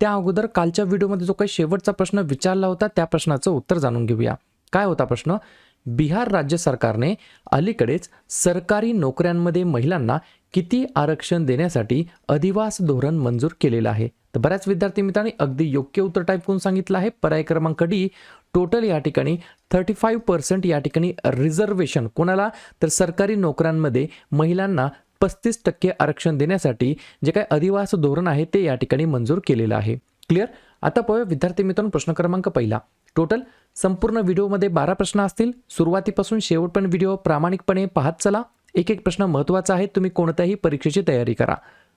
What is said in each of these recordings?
त्या अगोदर कालच्या व्हिडिओमध्ये जो काही शेवटचा प्रश्न विचारला होता त्या प्रश्नाचं उत्तर जाणून घेऊया. काय होता प्रश्न? बिहार राज्य सरकारने अलीकडेच सरकारी नोकऱ्यांमध्ये महिलांना किती आरक्षण देण्यासाठी अधिवास धोरण मंजूर केलेलं आहे? तर बऱ्याच विद्यार्थी मित्रांनी अगदी योग्य उत्तर टाईप करून सांगितलं आहे. पर्याय क्रमांक डी टोटल या ठिकाणी थर्टी फाईव्ह पर्सेंट या ठिकाणी रिझर्वेशन कोणाला? तर सरकारी नोकऱ्यांमध्ये महिलांना पस्तीस टक्के आरक्षण देण्यासाठी जे काही अधिवास धोरण आहे ते या ठिकाणी मंजूर केलेलं आहे. क्लिअर आता पाहूया विद्यार्थी मित्रांनो प्रश्न क्रमांक पहिला. टोटल संपूर्ण व्हिडिओमध्ये बारा प्रश्न असतील. सुरुवातीपासून शेवटपर्यंत व्हिडिओ प्रामाणिकपणे पाहत चला. एक एक प्रश्न महत्त्वाचा आहे. तुम्ही कोणत्याही परीक्षेची तयारी करा.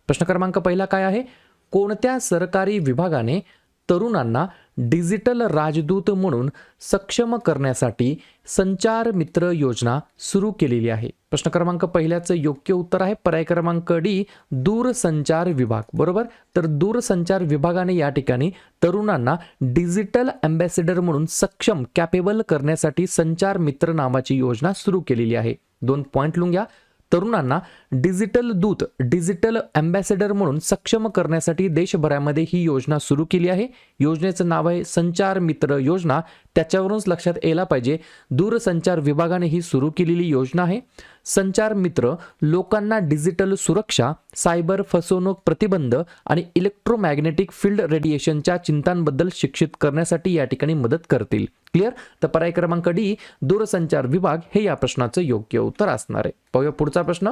प्रश्न क्रमांक पहिला काय आहे? कोणत्या सरकारी विभागाने तरुणांना डिजिटल राजदूत म्हणून सक्षम करण्यासाठी संचार मित्र योजना सुरू केलेली आहे. प्रश्न क्रमांक पहिल्याचं योग्य उत्तर आहे. पर्याय क्रमांक डी दूरसंचार विभाग. बरोबर? तर दूरसंचार विभागाने या ठिकाणी तरुणांना डिजिटल अँबॅसेडर म्हणून सक्षम कॅपेबल करण्यासाठी संचार मित्र नावाची योजना सुरू केलेली आहे. दोन पॉईंट लिहून घ्या तरुणांना डिजिटल दूत डिजिटल अँबॅसेडर म्हणून सक्षम करण्यासाठी देशभरामध्ये ही योजना सुरू केली आहे. योजनेचं नाव आहे संचार मित्र योजना. त्याच्यावरूनच लक्षात यायला पाहिजे. दूरसंचार विभागाने ही सुरू केलेली योजना आहे. संचार मित्र लोकांना डिजिटल सुरक्षा सायबर फसवणूक प्रतिबंध आणि इलेक्ट्रोमॅग्नेटिक फील्ड रेडिएशनच्या चिंतांबद्दल शिक्षित करण्यासाठी या ठिकाणी मदत करतील. क्लिअर तर पर्याय क्रमांक डी दूरसंचार विभाग हे या प्रश्नाचं योग्य उत्तर असणार आहे. पाहूया पुढचा प्रश्न.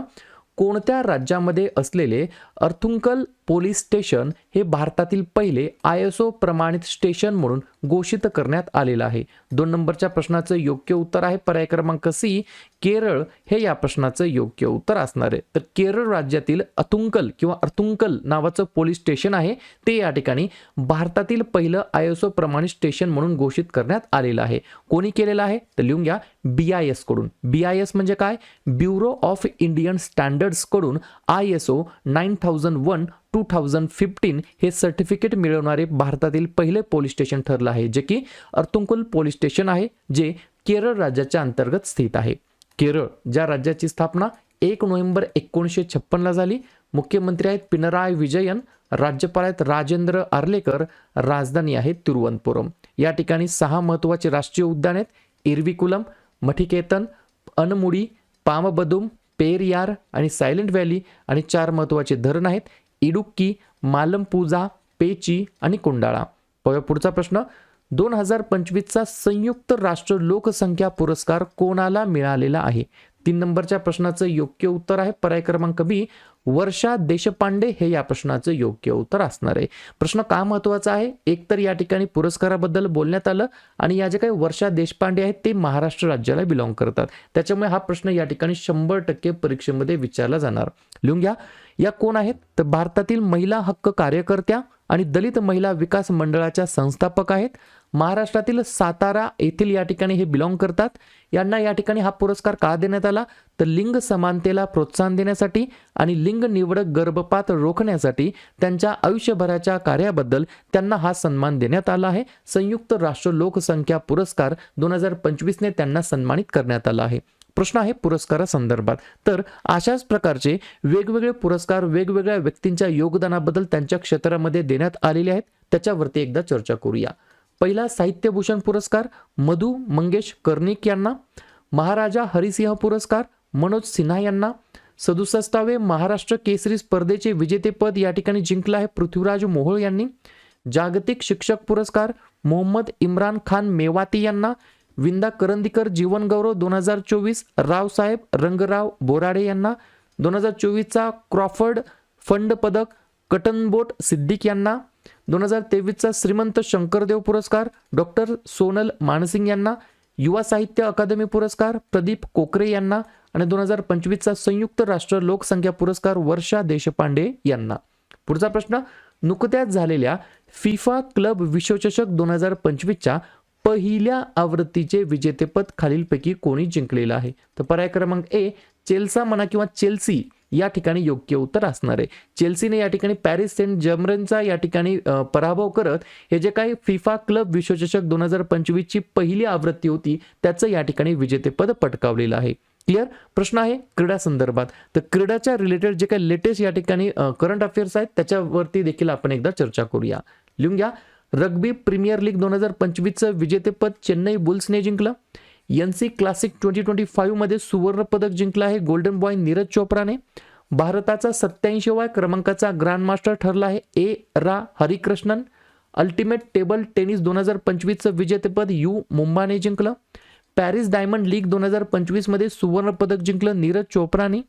कोणत्या राज्यामध्ये असलेले अर्थुंकल पोलीस स्टेशन हे भारतातील पहिले आय एस ओ प्रमाणित स्टेशन म्हणून घोषित करण्यात आलेलं आहे. दोन नंबरच्या प्रश्नाचं योग्य उत्तर आहे. पर्याय क्रमांक सी केरळ हे या प्रश्नाचं योग्य उत्तर असणार आहे. तर केरळ राज्यातील अतुंकल किंवा अर्थुंकल नावाचं पोलीस स्टेशन आहे. ते या ठिकाणी भारतातील पहिलं आय एस ओ प्रमाणित स्टेशन म्हणून घोषित करण्यात आलेलं आहे. कोणी केलेलं आहे? तर लिहून घ्या बी आय एसकडून. बी आय एस म्हणजे काय? Bureau of Indian स्टँडर्ड्सकडून I S O nine thousand one two thousand fifteen हे सर्टिफिकेट मिळवणारे भारतातील पहिले पोलीस स्टेशन ठरलं आहे जे की अर्थुंकुल पोलीस स्टेशन आहे जे केरळ राज्याच्या अंतर्गत स्थित आहे. केरळ ज्या राज्याची स्थापना एक नोव्हेंबर एकोणीसशे छप्पनला झाली मुख्यमंत्री आहेत पिनराय विजयन राज्यपाल आहेत राजेंद्र आर्लेकर राजधानी आहे तिरुवनंतपुरम. या ठिकाणी सहा महत्त्वाचे राष्ट्रीय उद्यान आहेत इरविकुलम मठिकेतन अनमुडी पामबदुम पेरियार आणि सायलेंट व्हॅली आणि चार महत्त्वाचे धरण आहेत इडुक्की मालमपूजा पेची आणि कोंडाळा. पुढचा प्रश्न. दोन हजार पंचवीसचा संयुक्त राष्ट्र लोकसंख्या पुरस्कार कोणाला मिळालेला आहे? तीन नंबरच्या प्रश्नाचं योग्य उत्तर आहे पर्याय क्रमांक बी. वर्षा देशपांडे हे या प्रश्नाचं योग्य उत्तर असणार आहे. प्रश्न का महत्त्वाचा आहे? एकतर या ठिकाणी पुरस्काराबद्दल बोलण्यात आलं आणि या जे काही वर्षा देशपांडे आहेत ते महाराष्ट्र राज्याला बिलॉंग करतात. त्याच्यामुळे हा प्रश्न या ठिकाणी शंभर टक्के परीक्षेमध्ये विचारला जाणार. लिहून घ्या. या कोण आहेत? तर भारतातील महिला हक्क कार्यकर्त्या आणि दलित महिला विकास मंडळाच्या संस्थापक आहेत. महाराष्ट्रातील सातारा येथील या ठिकाणी हे बिलॉंग करतात. यांना या ठिकाणी हा पुरस्कार का देण्यात आला? तर लिंग समानतेला प्रोत्साहन देण्यासाठी आणि लिंग निवडक गर्भपात रोखण्यासाठी त्यांच्या आयुष्यभराच्या कार्याबद्दल त्यांना हा सन्मान देण्यात आला आहे. संयुक्त राष्ट्र लोकसंख्या पुरस्कार दोन हजार पंचवीसने त्यांना सन्मानित करण्यात आला आहे. प्रश्न आहे पुरस्कारासंदर्भात तर अशाच प्रकारचे वेगवेगळे पुरस्कार वेगवेगळ्या व्यक्तींच्या योगदानाबद्दल त्यांच्या क्षेत्रामध्ये देण्यात आलेले आहेत त्याच्यावरती एकदा चर्चा करूया. पहिला साहित्यभूषण पुरस्कार मधु मंगेश कर्णिक यांना. महाराजा हरिसिंह पुरस्कार मनोज सिन्हा यांना. सदुसष्टावे महाराष्ट्र केसरी स्पर्धेचे विजेतेपद या ठिकाणी जिंकलं आहे पृथ्वीराज मोहोळ यांनी. जागतिक शिक्षक पुरस्कार मोहम्मद इम्रान खान मेवाती यांना. विंदा करंदीकर जीवनगौरव दोन हजार चोवीस रावसाहेब रंगराव बोराडे यांना दोन हजार चोवीसचा क्रॉफर्ड फंड पदक कटनबोट सिद्दीक यांना दोन हजार तेवीसचा श्रीमंत शंकरदेव पुरस्कार डॉक्टर सोनल मानसिंग यांना युवा साहित्य अकादमी पुरस्कार प्रदीप कोकरे यांना आणि दोन हजार पंचवीसचा संयुक्त राष्ट्र लोकसंख्या पुरस्कार वर्षा देशपांडे यांना. पुढचा प्रश्न नुकत्याच झालेल्या फिफा क्लब विश्वचषक दोन हजार पंचवीसच्या पहिल्या आवृत्तीचे विजेतेपद खालीलपैकी कोणी जिंकलेलं आहे? तर पर्याय क्रमांक ए चेल्सा म्हणा किंवा चेल्सी या ठिकाणी योग्य उत्तर असणार आहे. चेल्सीने या ठिकाणी पॅरिस सेंट जर्मनचा या ठिकाणी पराभव करत हे जे काही फिफा क्लब विश्वचषक दोन हजार पंचवीसची पहिली आवृत्ती होती त्याचं या ठिकाणी विजेतेपद पटकावलेलं आहे. क्लिअर प्रश्न आहे क्रीडा संदर्भात. तर क्रीडाच्या रिलेटेड जे काही लेटेस्ट या ठिकाणी करंट अफेअर्स आहेत त्याच्यावरती देखील आपण एकदा चर्चा करूया. लिहून घ्या. रग्बी प्रीमियर लीग दोन हजार पंचवीसचं विजेतेपद चेन्नई बुल्सने जिंकलं. N C classic twenty twenty फाईव्हमध्ये सुवर्णपदक जिंकलं आहे गोल्डन बॉय नीरज चोप्राने. भारताचा सत्याऐंशीवा क्रमांकाचा ग्रँडमास्टर ठरला आहे ए रा हरिकृष्णन. अल्टिमेट टेबल टेनिस दोन हजार पंचवीसचं विजेतेपद यू मुंबाने जिंकलं. पॅरिस डायमंड लीग दोन हजार पंचवीसमध्ये सुवर्णपदक जिंकलं Neeraj चोप्राने.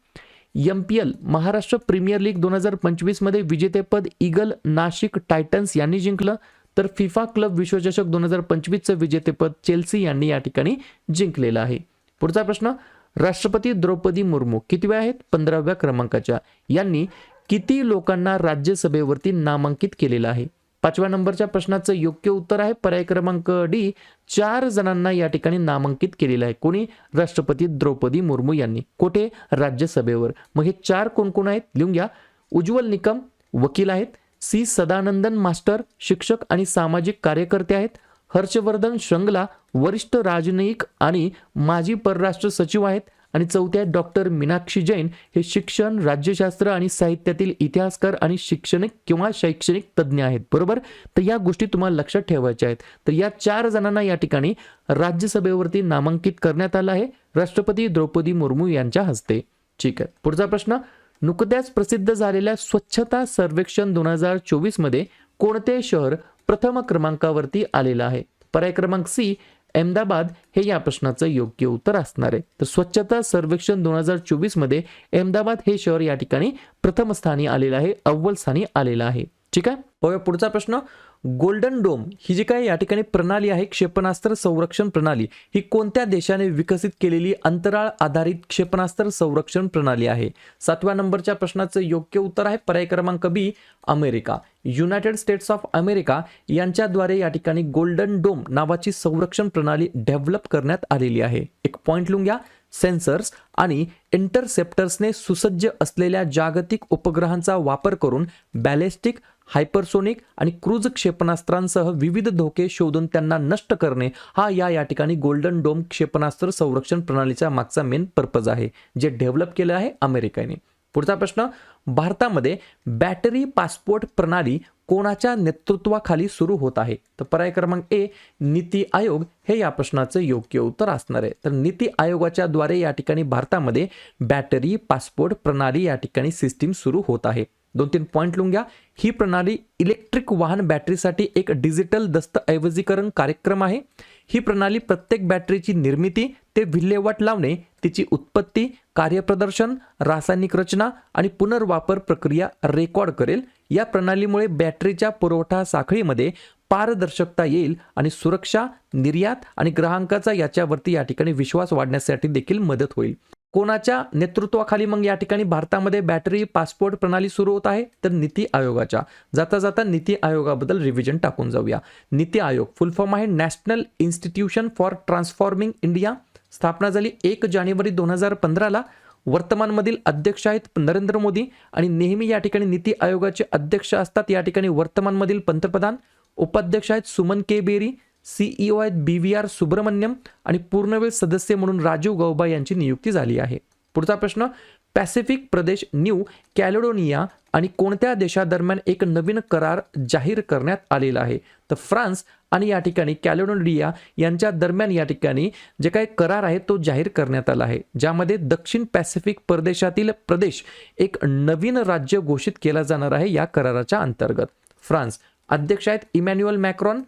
M P L Maharashtra premier league दोन हजार पंचवीसमध्ये विजेतेपद ईगल नाशिक टायटन्स यांनी जिंकलं. तर फिफा क्लब विश्वचषक दोन हजार पंचवीसचं विजेतेपद चेल्सी यांनी या ठिकाणी जिंकलेलं आहे. पुढचा प्रश्न राष्ट्रपती द्रौपदी मुर्मू किती आहेत? पंधराव्या क्रमांकाच्या. यांनी किती लोकांना राज्यसभेवरती नामांकित केलेलं आहे? पाचव्या नंबरच्या प्रश्नाचं योग्य उत्तर आहे. पर्याय क्रमांक डी चार जणांना या ठिकाणी नामांकित केलेलं आहे. कोणी? राष्ट्रपती द्रौपदी मुर्मू यांनी. कुठे? राज्यसभेवर. मग हे चार कोण कोण आहेत? लिहून घ्या. उज्ज्वल निकम वकील आहेत. सी सदानंदन मास्टर शिक्षक आणि सामाजिक कार्यकर्ते आहेत. हर्षवर्धन श्रंगला वरिष्ठ राजनयिक आणि माजी परराष्ट्र सचिव आहेत. आणि चौथ्या आहेत डॉक्टर मीनाक्षी जैन हे शिक्षण राज्यशास्त्र आणि साहित्यातील इतिहासकार आणि शैक्षणिक किंवा शैक्षणिक तज्ज्ञ आहेत. बरोबर? तर या गोष्टी तुम्हाला लक्षात ठेवायच्या आहेत. तर या चार जणांना या ठिकाणी राज्यसभेवरती नामांकित करण्यात आलं आहे. राष्ट्रपती द्रौपदी मुर्मू यांच्या हस्ते. ठीक आहे. पुढचा प्रश्न नुकत्याच प्रसिद्ध झालेल्या स्वच्छता सर्वेक्षण दोन हजार चोवीसमध्ये कोणते शहर प्रथम क्रमांकावरती आलेलं आहे? पर्याय क्रमांक सी अहमदाबाद. हे या प्रश्नाचं योग्य उत्तर असणार आहे. तर स्वच्छता सर्वेक्षण दोन हजार चोवीसमध्ये अहमदाबाद हे शहर या ठिकाणी प्रथम स्थानी आलेलं आहे अव्वल स्थानी आलेलं आहे. ठीक आहे? पुढचा प्रश्न. गोल्डन डोम ही जी काही या ठिकाणी प्रणाली आहे क्षेपणास्त्र संरक्षण प्रणाली ही कोणत्या देशाने विकसित केलेली अंतराळ आधारित क्षेपणास्त्र संरक्षण प्रणाली आहे? सातव्या नंबरच्या प्रश्नाचं योग्य उत्तर आहे पर्याय क्रमांक बी America. United States of America यांच्याद्वारे या ठिकाणी गोल्डन डोम नावाची संरक्षण प्रणाली डेव्हलप करण्यात आलेली आहे. एक पॉईंट लिहून घ्या. सेन्सर्स आणि इंटरसेप्टर्सने सुसज्ज असलेल्या जागतिक उपग्रहांचा वापर करून बॅलेस्टिक हायपरसोनिक आणि क्रूज क्षेपणास्त्रांसह विविध धोके शोधून त्यांना नष्ट करणे हा या या ठिकाणी गोल्डन डोम क्षेपणास्त्र संरक्षण प्रणालीचा मागचा मेन पर्पज आहे जे डेव्हलप केलं आहे अमेरिकेने. पुढचा प्रश्न भारतामध्ये बॅटरी पासपोर्ट प्रणाली कोणाच्या नेतृत्वाखाली सुरू होत आहे? तर पर्याय क्रमांक ए नीती आयोग हे या प्रश्नाचं योग्य उत्तर असणार आहे. तर नीती आयोगाच्या द्वारे या ठिकाणी भारतामध्ये बॅटरी पासपोर्ट प्रणाली या ठिकाणी सिस्टीम सुरू होत आहे. दोन तीन पॉईंट लिहून घ्या. ही प्रणाली इलेक्ट्रिक वाहन बॅटरीसाठी एक डिजिटल दस्तऐवजीकरण कार्यक्रम आहे. ही प्रणाली प्रत्येक बॅटरीची निर्मिती ते विल्हेवाट लावणे तिची उत्पत्ती कार्यप्रदर्शन रासायनिक रचना आणि पुनर्वापर प्रक्रिया रेकॉर्ड करेल. या प्रणालीमुळे बॅटरीच्या पुरवठा साखळीमध्ये पारदर्शकता येईल आणि सुरक्षा निर्यात आणि ग्राहकाचा याच्यावरती या ठिकाणी विश्वास वाढण्यासाठी देखील मदत होईल. कोणाच्या नेतृत्वाखाली मग या ठिकाणी भारतामध्ये बॅटरी पासपोर्ट प्रणाली सुरू होत आहे? तर नीती आयोगाच्या. जाता जाता नीती आयोगाबद्दल रिव्हिजन टाकून जाऊया. नीती आयोग फुल फॉर्म आहे. National institution for transforming India स्थापना झाली एक जानेवारी दोन हजार पंधराला वर्तमानमधील अध्यक्ष आहेत नरेंद्र मोदी आणि नेहमी या ठिकाणी नीती आयोगाचे अध्यक्ष असतात. या ठिकाणी वर्तमानमधील पंतप्रधान उपाध्यक्ष आहेत सुमन के बेरी सीईओ आहेत बी व्ही आर सुब्रमण्यम आणि पूर्णवेळ सदस्य म्हणून राजीव गौबा यांची नियुक्ती झाली आहे. पुढचा प्रश्न पॅसिफिक प्रदेश न्यू कॅलेडोनिया आणि कोणत्या देशादरम्यान एक नवीन करार जाहीर करण्यात आलेला आहे? तर फ्रान्स आणि या ठिकाणी कॅलेडोनिया यांच्या दरम्यान या ठिकाणी जे काही करार आहे तो जाहीर करण्यात आला आहे. ज्यामध्ये दक्षिण पॅसिफिक प्रदेशातील प्रदेश एक नवीन राज्य घोषित केला जाणार आहे या कराराच्या अंतर्गत. फ्रान्स अध्यक्ष आहेत इमॅन्युअल मॅक्रॉन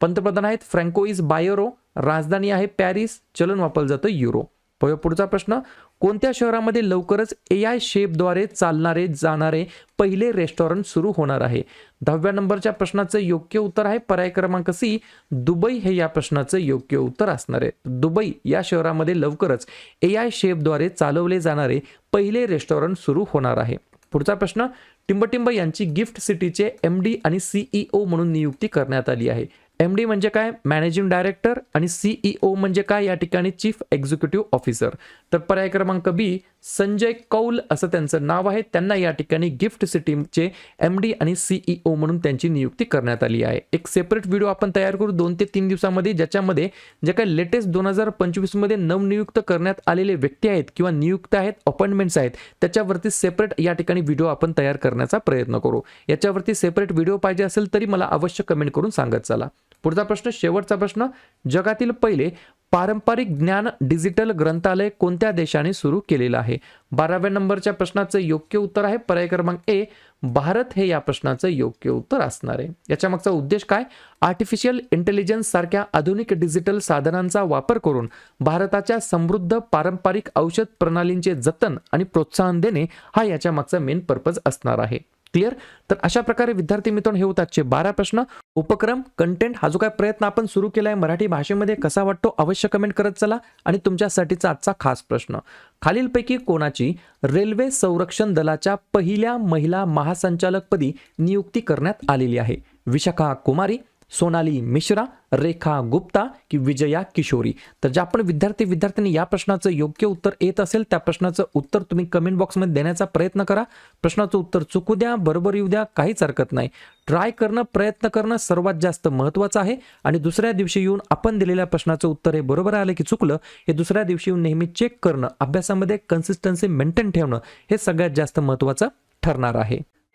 पंतप्रधान आहेत फ्रँकोइज बायरो राजधानी आहे पॅरिस चलन वापरलं जातं युरो पुढचा प्रश्न कोणत्या शहरामध्ये लवकरच ए आय शेपद्वारे चालणारे जाणारे पहिले रेस्टॉरंट सुरू होणार आहे? दहाव्या नंबरच्या प्रश्नाचं योग्य उत्तर आहे पर्याय क्रमांक सी दुबई हे या प्रश्नाचं योग्य उत्तर असणार आहे. दुबई या शहरामध्ये लवकरच ए आय शेपद्वारे चालवले जाणारे पहिले रेस्टॉरंट सुरू होणार आहे. पुढचा प्रश्न टिंबटिंब यांची गिफ्ट सिटीचे एम डी आणि सीईओ म्हणून नियुक्ती करण्यात आली आहे. एम डी म्हणजे काय? मॅनेजिंग डायरेक्टर आणि सीईओ म्हणजे काय? या ठिकाणी चीफ एक्झिक्युटिव्ह ऑफिसर तर पर्याय क्रमांक बी संजय कौल असं त्यांचं नाव आहे. त्यांना या ठिकाणी गिफ्ट सिटीचे एम डी आणि सीईओ म्हणून त्यांची नियुक्ती करण्यात आली आहे. एक सेपरेट व्हिडिओ आपण तयार करू. दोन ते तीन दिवसामध्ये ज्याच्यामध्ये जे काय लेटेस्ट दोन हजार पंचवीसमध्ये नवनियुक्त करण्यात आलेले व्यक्ती आहेत किंवा नियुक्त आहेत अपॉइंटमेंट्स आहेत त्याच्यावरती सेपरेट या ठिकाणी व्हिडिओ आपण तयार करण्याचा प्रयत्न करू. याच्यावरती सेपरेट व्हिडिओ पाहिजे असेल तरी मला अवश्य कमेंट करून सांगत चला. पुढचा प्रश्न शेवटचा प्रश्न. जगातील पहिले पारंपरिक ज्ञान डिजिटल ग्रंथालय कोणत्या देशाने सुरू केलेलं आहे? बाराव्या नंबरच्या प्रश्नाचं योग्य उत्तर आहे. पर्याय क्रमांक ए भारत हे या प्रश्नाचं योग्य उत्तर असणार आहे. याच्या मागचा उद्देश काय? आर्टिफिशियल इंटेलिजन्स सारख्या आधुनिक डिजिटल साधनांचा वापर करून भारताच्या समृद्ध पारंपरिक औषध प्रणालींचे जतन आणि प्रोत्साहन देणे हा याच्या मागचा मेन पर्पज असणार आहे. क्लिअर? तर अशा प्रकारे विद्यार्थी मित्रांनो हे होतात आजचे बारा प्रश्न. उपक्रम कंटेंट हा जो काय प्रयत्न आपण सुरू केला आहे मराठी भाषेमध्ये कसा वाटतो अवश्य कमेंट करत चला. आणि तुमच्यासाठीचा आजचा खास प्रश्न. खालीलपैकी कोणाची रेल्वे संरक्षण दलाच्या पहिल्या महिला महासंचालकपदी नियुक्ती करण्यात आलेली आहे? विशाखा कुमारी सोनाली मिश्रा रेखा गुप्ता की विजया किशोरी. तर ज्या आपण विद्यार्थी विद्यार्थ्यांनी या प्रश्नाचं योग्य उत्तर येत असेल त्या प्रश्नाचं उत्तर तुम्ही कमेंट बॉक्समध्ये देण्याचा प्रयत्न करा. प्रश्नाचं उत्तर चुकू द्या बरोबर येऊ द्या काहीच हरकत नाही. ट्राय करणं प्रयत्न करणं सर्वात जास्त महत्त्वाचं आहे. आणि दुसऱ्या दिवशी येऊन आपण दिलेल्या प्रश्नाचं उत्तर हे बरोबर आलं की चुकलं हे दुसऱ्या दिवशी येऊन नेहमी चेक करणं अभ्यासामध्ये कन्सिस्टन्सी मेंटेन ठेवणं हे सगळ्यात जास्त महत्त्वाचं ठरणार आहे.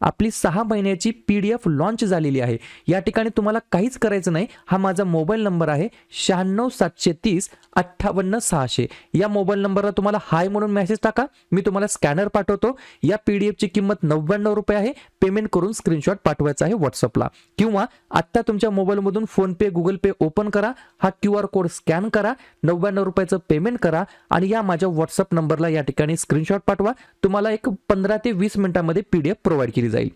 आपली सहा महिन्याची पी डी एफ लॉन्च झालेली आहे. या ठिकाणी तुम्हाला काहीच करायचं नाही. हा माझा मोबाईल नंबर आहे शहाण्णव सातशे तीस अठ्ठावन्न सहाशे. या मोबाईल नंबरला तुम्हाला हाय म्हणून मेसेज टाका. मी तुम्हाला स्कॅनर पाठवतो. या पी डी एफची किंमत नव्याण्णव रुपये आहे. पेमेंट करून स्क्रीनशॉट पाठवायचा आहे व्हॉट्सअपला किंवा आत्ता तुमच्या मोबाईलमधून फोनपे गुगल पे ओपन करा. हा क्यू आर कोड स्कॅन करा. नव्याण्णव रुपयाचं पेमेंट करा. आणि या माझ्या व्हॉट्सअप नंबरला या ठिकाणी स्क्रीनशॉट पाठवा. तुम्हाला एक पंधरा ते वीस मिनिटांमध्ये पी डी एफ प्रोव्हाइड केली exile